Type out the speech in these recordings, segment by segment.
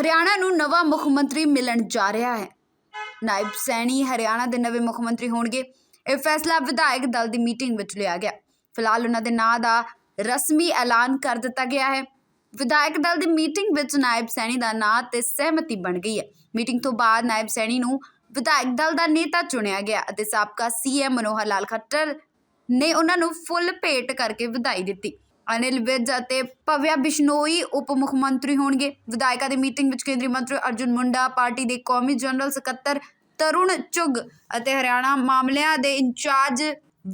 ਹਰਿਆਣਾ ਨੂੰ ਨਵਾਂ ਮੁੱਖ ਮੰਤਰੀ ਮਿਲਣ ਜਾ ਰਿਹਾ ਹੈ। ਨਾਇਬ ਸੈਣੀ ਹਰਿਆਣਾ ਦੇ ਨਵੇਂ ਮੁੱਖ ਮੰਤਰੀ ਹੋਣਗੇ। ਇਹ ਫੈਸਲਾ ਵਿਧਾਇਕ ਦਲ ਦੀ ਮੀਟਿੰਗ ਵਿੱਚ ਲਿਆ ਗਿਆ। ਫਿਲਹਾਲ ਉਹਨਾਂ ਦੇ ਨਾਂ ਦਾ ਰਸਮੀ ਐਲਾਨ ਕਰ ਦਿੱਤਾ ਗਿਆ ਹੈ। ਵਿਧਾਇਕ ਦਲ ਦੀ ਮੀਟਿੰਗ ਵਿੱਚ ਨਾਇਬ ਸੈਣੀ ਦਾ ਨਾਂ ਤੇ ਸਹਿਮਤੀ ਬਣ ਗਈ ਹੈ। ਮੀਟਿੰਗ ਤੋਂ ਬਾਅਦ ਨਾਇਬ ਸੈਣੀ ਨੂੰ ਵਿਧਾਇਕ ਦਲ ਦਾ ਨੇਤਾ ਚੁਣਿਆ ਗਿਆ ਅਤੇ ਸਾਬਕਾ ਸੀਐਮ ਮਨੋਹਰ ਲਾਲ ਖੱਟਰ ਨੇ ਉਹਨਾਂ ਨੂੰ ਫੁੱਲ ਭੇਟ ਕਰਕੇ ਵਧਾਈ ਦਿੱਤੀ। ਅਨਿਲ ਵਿਜ ਅਤੇ ਭਵਿਆ ਬਿਸ਼ਨੋਈ ਉਪ ਮੁੱਖ ਮੰਤਰੀ ਹੋਣਗੇ। ਵਿਧਾਇਕਾਂ ਦੀ ਮੀਟਿੰਗ ਵਿੱਚ ਕੇਂਦਰੀ ਮੰਤਰੀ ਅਰਜੁਨ ਮੁੰਡਾ, ਪਾਰਟੀ ਦੇ ਕੌਮੀ ਜਨਰਲ ਸਕੱਤਰ ਤਰੁਣ ਚੁਗ ਅਤੇ ਹਰਿਆਣਾ ਮਾਮਲਿਆਂ ਦੇ ਇੰਚਾਰਜ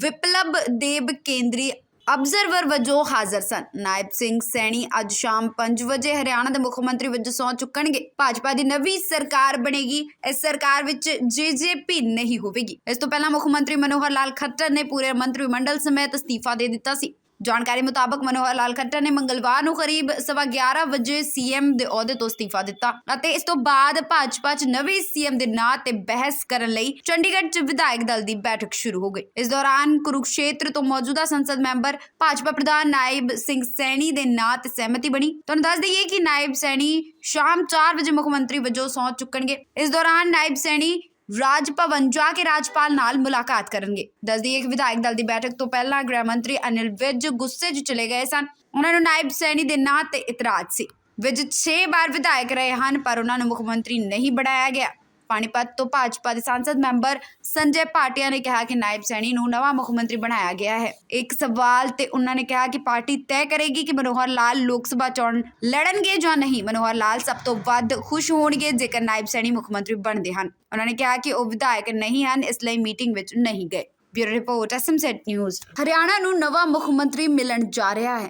ਵਿਪਲਬ ਦੇਬ ਕੇਂਦਰੀ ਅਬਜ਼ਰਵਰ ਵਜੋਂ ਹਾਜ਼ਰ ਸਨ। ਨਾਇਬ ਸਿੰਘ ਸੈਣੀ ਅੱਜ ਸ਼ਾਮ 5 ਵਜੇ ਹਰਿਆਣਾ ਦੇ ਮੁੱਖ ਮੰਤਰੀ ਵਜੋਂ ਸਹੁੰ ਚੁੱਕਣਗੇ। ਭਾਜਪਾ ਦੀ ਨਵੀਂ ਸਰਕਾਰ ਬਣੇਗੀ। ਇਸ ਸਰਕਾਰ ਵਿੱਚ ਜੇਜੇਪੀ ਨਹੀਂ ਹੋਵੇਗੀ। ਇਸ ਤੋਂ ਪਹਿਲਾਂ ਮੁੱਖ ਮੰਤਰੀ ਮਨੋਹਰ ਲਾਲ ਖੱਟਰ ਨੇ ਪੂਰੇ ਮੰਤਰੀ ਮੰਡਲ ਸਮੇਤ ਅਸਤੀਫਾ ਦੇ ਦਿੱਤਾ ਸੀ। ਜਾਣਕਾਰੀ ਮੁਤਾਬਕ ਮਨੋਹਰ ਲਾਲ ਖੱਟਰ ਨੇ ਮੰਗਲਵਾਰ ਨੂੰ ਕਰੀਬ ਸਵਾ 11 ਵਜੇ ਸੀਐਮ ਦੇ ਅਹੁਦੇ ਤੋਂ ਅਸਤੀਫਾ ਦਿੱਤਾ ਅਤੇ ਇਸ ਤੋਂ ਬਾਅਦ ਭਾਜਪਾ 'ਚ ਨਵੇਂ ਸੀਐਮ ਦੇ ਨਾਂ ਤੇ ਬਹਿਸ ਕਰਨ ਲਈ ਚੰਡੀਗੜ੍ਹ 'ਚ ਵਿਧਾਇਕ ਦਲ ਦੀ ਬੈਠਕ ਸ਼ੁਰੂ ਹੋ ਗਈ। ਇਸ ਦੌਰਾਨ ਕੁਰੂਕਸ਼ੇਤਰ ਤੋਂ ਮੌਜੂਦਾ ਸੰਸਦ ਮੈਂਬਰ ਭਾਜਪਾ ਪ੍ਰਧਾਨ ਨਾਇਬ ਸਿੰਘ ਸੈਣੀ ਦੇ ਨਾਂ ਤੇ ਸਹਿਮਤੀ ਬਣੀ। ਤੁਹਾਨੂੰ ਦੱਸ ਦਈਏ ਕਿ ਨਾਇਬ ਸੈਣੀ ਸ਼ਾਮ 4 ਵਜੇ ਮੁੱਖ ਮੰਤਰੀ ਵਜੋਂ ਸਹੁੰ ਚੁੱਕਣਗੇ। ਇਸ ਦੌਰਾਨ ਨਾਇਬ ਸੈਣੀ ਰਾਜ ਭਵਨ ਜਾ ਕੇ ਰਾਜਪਾਲ ਨਾਲ ਮੁਲਾਕਾਤ ਕਰਨਗੇ। ਦੱਸਦੀ ਦਈਏ ਕਿ ਵਿਧਾਇਕ ਦਲ ਦੀ ਬੈਠਕ ਤੋਂ ਪਹਿਲਾਂ ਗ੍ਰਹਿ ਮੰਤਰੀ ਅਨਿਲ ਵਿਜ ਗੁੱਸੇ 'ਚ ਚਲੇ ਗਏ ਸਨ। ਉਹਨਾਂ ਨੂੰ ਨਾਇਬ ਸੈਣੀ ਦੇ ਨਾਂ ਤੇ ਇਤਰਾਜ਼ ਸੀ। ਵਿਜ 6 ਵਾਰ ਵਿਧਾਇਕ ਰਹੇ ਹਨ, ਪਰ ਉਹਨਾਂ ਨੂੰ ਮੁੱਖ ਮੰਤਰੀ ਨਹੀਂ ਬਣਾਇਆ ਗਿਆ। ਪਾਣੀਪਤ ਤੋਂ ਭਾਜਪਾ ਦੇ ਸੰਸਦ ਮੈਂਬਰ ਸੰਜੇ ਭਾਟੀਆ ਨੇ ਕਿਹਾ ਕਿ ਨਾਇਬ ਸੈਣੀ ਨੂੰ ਨਵਾਂ ਮੁੱਖ ਮੰਤਰੀ ਬਣਾਇਆ ਗਿਆ ਹੈ। ਇੱਕ ਸਵਾਲ ਤੇ ਉਹਨਾਂ ਨੇ ਕਿਹਾ ਕਿ ਪਾਰਟੀ ਤੈਅ ਕਰੇਗੀ ਕਿ ਮਨੋਹਰ ਲਾਲ ਲੋਕ ਸਭਾ ਚੋਣ ਲੜਨਗੇ ਜਾਂ ਨਹੀਂ? ਮਨੋਹਰ ਲਾਲ ਸਭ ਤੋਂ ਵੱਧ ਖੁਸ਼ ਹੋਣਗੇ ਜੇਕਰ ਨਾਇਬ ਸੈਣੀ ਮੁੱਖ ਮੰਤਰੀ ਬਣਦੇ ਹਨ। ਉਹਨਾਂ ਨੇ ਕਿਹਾ ਕਿ ਉਹ ਵਿਧਾਇਕ ਨਹੀਂ ਹਨ, ਇਸ ਲਈ ਮੀਟਿੰਗ ਵਿੱਚ ਨਹੀਂ ਗਏ। ਬਿਊਰੋ ਰਿਪੋਰਟ, ਐਸਐਮਸੈਟ ਨਿਊਜ਼। ਹਰਿਆਣਾ ਨੂੰ ਨਵਾਂ ਮੁੱਖ ਮੰਤਰੀ ਮਿਲਣ ਜਾ ਰਿਹਾ ਹੈ।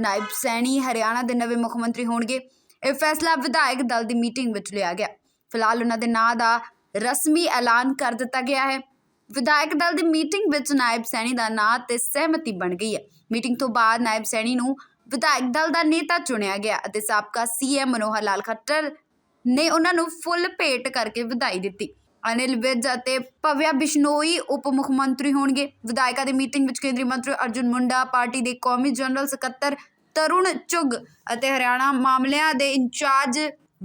ਨਾਇਬ ਸੈਣੀ ਹਰਿਆਣਾ ਦੇ ਨਵੇਂ ਮੁੱਖ ਮੰਤਰੀ ਹੋਣਗੇ। ਇਹ ਫੈਸਲਾ ਵਿਧਾਇਕ ਦਲ ਦੀ ਮੀਟਿੰਗ ਵਿੱਚ ਲਿਆ ਗਿਆ। ਫਿਲਹਾਲ ਉਹਨਾਂ ਦੇ ਨਾਂ ਦਾ ਰਸਮੀ ਐਲਾਨ ਕਰ ਦਿੱਤਾ ਗਿਆ ਹੈ। ਵਿਧਾਇਕ ਦਲ ਦੀ ਮੀਟਿੰਗ ਵਿੱਚ ਨਾਇਬ ਸੈਣੀ ਦਾ ਨਾਂ ਤੇ ਸਹਿਮਤੀ ਬਣ ਗਈ ਹੈ। ਮੀਟਿੰਗ ਤੋਂ ਬਾਅਦ ਨਾਇਬ ਸੈਣੀ ਨੂੰ ਵਿਧਾਇਕ ਦਲ ਦਾ ਨੇਤਾ ਚੁਣਿਆ ਗਿਆ ਅਤੇ ਸਾਬਕਾ ਸੀਐਮ ਮਨੋਹਰ ਲਾਲ ਖੱਟਰ ਨੇ ਉਹਨਾਂ ਨੂੰ ਫੁੱਲ ਭੇਟ ਕਰਕੇ ਵਧਾਈ ਦਿੱਤੀ। ਅਨਿਲ ਵਿਜ ਅਤੇ ਭਵਿਆ ਬਿਸ਼ਨੋਈ ਉਪ ਮੁੱਖ ਮੰਤਰੀ ਹੋਣਗੇ। ਵਿਧਾਇਕਾਂ ਦੀ ਮੀਟਿੰਗ ਵਿੱਚ ਕੇਂਦਰੀ ਮੰਤਰੀ ਅਰਜੁਨ ਮੁੰਡਾ, ਪਾਰਟੀ ਦੇ ਕੌਮੀ ਜਨਰਲ ਸਕੱਤਰ ਤਰੁਣ ਚੁਗ ਅਤੇ ਹਰਿਆਣਾ ਮਾਮਲਿਆਂ ਦੇ ਇੰਚਾਰਜ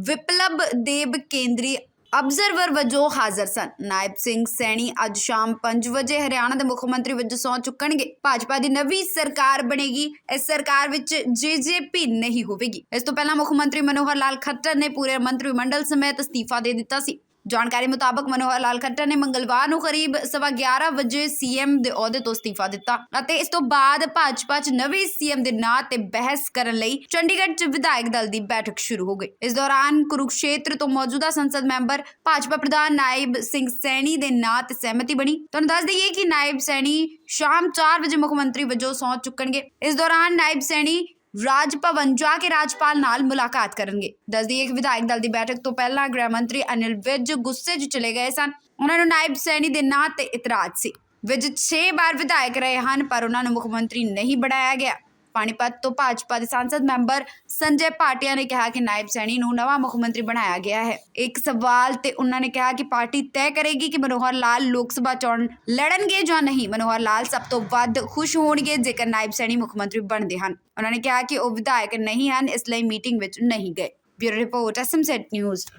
ਵਿਪਲਬ ਦੇਬ ਕੇਂਦਰੀ ਅਬਜ਼ਰਵਰ ਵਜੋਂ ਹਾਜ਼ਰ ਸਨ। ਨਾਇਬ ਸਿੰਘ ਸੈਣੀ ਅੱਜ ਸ਼ਾਮ 5 ਵਜੇ ਹਰਿਆਣਾ ਦੇ ਮੁੱਖ ਮੰਤਰੀ ਵਜੋਂ ਸਹੁੰ ਚੁੱਕਣਗੇ। ਭਾਜਪਾ ਦੀ ਨਵੀਂ ਸਰਕਾਰ ਬਣੇਗੀ। ਇਸ ਸਰਕਾਰ ਵਿੱਚ ਜੇਜੇਪੀ ਨਹੀਂ ਹੋਵੇਗੀ। ਇਸ ਤੋਂ ਪਹਿਲਾਂ ਮੁੱਖ ਮੰਤਰੀ ਮਨੋਹਰ ਲਾਲ ਖੱਟਰ ਨੇ ਪੂਰੇ ਮੰਤਰੀ ਮੰਡਲ ਸਮੇਤ ਅਸਤੀਫਾ ਦੇ ਦਿੱਤਾ ਸੀ। ਜਾਣਕਾਰੀ ਮੁਤਾਬਕ ਮਨੋਹਰ ਲਾਲ ਖੱਟਰ ਨੇ ਮੰਗਲਵਾਰ ਨੂੰ ਕਰੀਬ ਸਵਾ 11 ਵਜੇ ਸੀਐਮ ਦੇ ਅਹੁਦੇ ਤੋਂ ਅਸਤੀਫਾ ਦਿੱਤਾ ਅਤੇ ਇਸ ਤੋਂ ਬਾਅਦ ਭਾਜਪਾ 'ਚ ਨਵੇਂ ਸੀਐਮ ਦੇ ਨਾਂ ਤੇ ਬਹਿਸ ਕਰਨ ਲਈ ਚੰਡੀਗੜ੍ਹ 'ਚ ਵਿਧਾਇਕ ਦਲ ਦੀ ਬੈਠਕ ਸ਼ੁਰੂ ਹੋ ਗਈ। ਇਸ ਦੌਰਾਨ ਕੁਰੂਕਸ਼ੇਤਰ ਤੋਂ ਮੌਜੂਦਾ ਸੰਸਦ ਮੈਂਬਰ ਭਾਜਪਾ ਪ੍ਰਧਾਨ ਨਾਇਬ ਸਿੰਘ ਸੈਣੀ ਦੇ ਨਾਂ ਤੇ ਸਹਿਮਤੀ ਬਣੀ। ਤੁਹਾਨੂੰ ਦੱਸ ਦਈਏ ਕਿ ਨਾਇਬ ਸੈਣੀ ਸ਼ਾਮ 4 ਵਜੇ ਮੁੱਖ ਮੰਤਰੀ ਵਜੋਂ ਸਹੁੰ ਚੁੱਕਣਗੇ। ਇਸ ਦੌਰਾਨ ਨਾਇਬ ਸੈਣੀ ਰਾਜ ਭਵਨ ਜਾ ਕੇ ਰਾਜਪਾਲ ਨਾਲ ਮੁਲਾਕਾਤ ਕਰਨਗੇ। ਦੱਸਦੀ ਦਈਏ ਕਿ ਵਿਧਾਇਕ ਦਲ ਦੀ ਬੈਠਕ ਤੋਂ ਪਹਿਲਾਂ ਗ੍ਰਹਿ ਮੰਤਰੀ ਅਨਿਲ ਵਿਜ ਗੁੱਸੇ 'ਚ ਚਲੇ ਗਏ ਸਨ। ਉਹਨਾਂ ਨੂੰ ਨਾਇਬ ਸੈਣੀ ਦੇ ਨਾਂ ਤੇ ਇਤਰਾਜ਼ ਸੀ। ਵਿਜ 6 ਵਾਰ ਵਿਧਾਇਕ ਰਹੇ ਹਨ, ਪਰ ਉਹਨਾਂ ਨੂੰ ਮੁੱਖ ਮੰਤਰੀ ਨਹੀਂ ਬਣਾਇਆ ਗਿਆ। ਪਾਣੀਪਤ ਤੋਂ ਭਾਜਪਾ ਦੇ ਸੰਸਦ ਮੈਂਬਰ ਸੰਜੇ ਭਾਟੀਆ ਨੇ ਕਿਹਾ ਕਿ ਨਾਇਬ ਸੈਣੀ ਨੂੰ ਨਵਾਂ ਮੁੱਖ ਮੰਤਰੀ ਬਣਾਇਆ ਗਿਆ ਹੈ। ਇੱਕ ਸਵਾਲ ਤੇ ਉਹਨਾਂ ਨੇ ਕਿਹਾ ਕਿ ਪਾਰਟੀ ਤੈਅ ਕਰੇਗੀ ਕਿ ਮਨੋਹਰ ਲਾਲ ਲੋਕ ਸਭਾ ਚੋਣ ਲੜਨਗੇ ਜਾਂ ਨਹੀਂ? ਮਨੋਹਰ ਲਾਲ ਸਭ ਤੋਂ ਵੱਧ ਖੁਸ਼ ਹੋਣਗੇ ਜੇਕਰ ਨਾਇਬ ਸੈਣੀ ਮੁੱਖ ਮੰਤਰੀ ਬਣਦੇ ਹਨ। ਉਹਨਾਂ ਨੇ ਕਿਹਾ ਕਿ ਉਹ ਵਿਧਾਇਕ ਨਹੀਂ ਹਨ, ਇਸ ਲਈ ਮੀਟਿੰਗ ਵਿੱਚ ਨਹੀਂ ਗਏ। ਬਿਊਰੋ ਰਿਪੋਰਟ ਐਸਐਮਸੈਟ ਨਿਊਜ਼।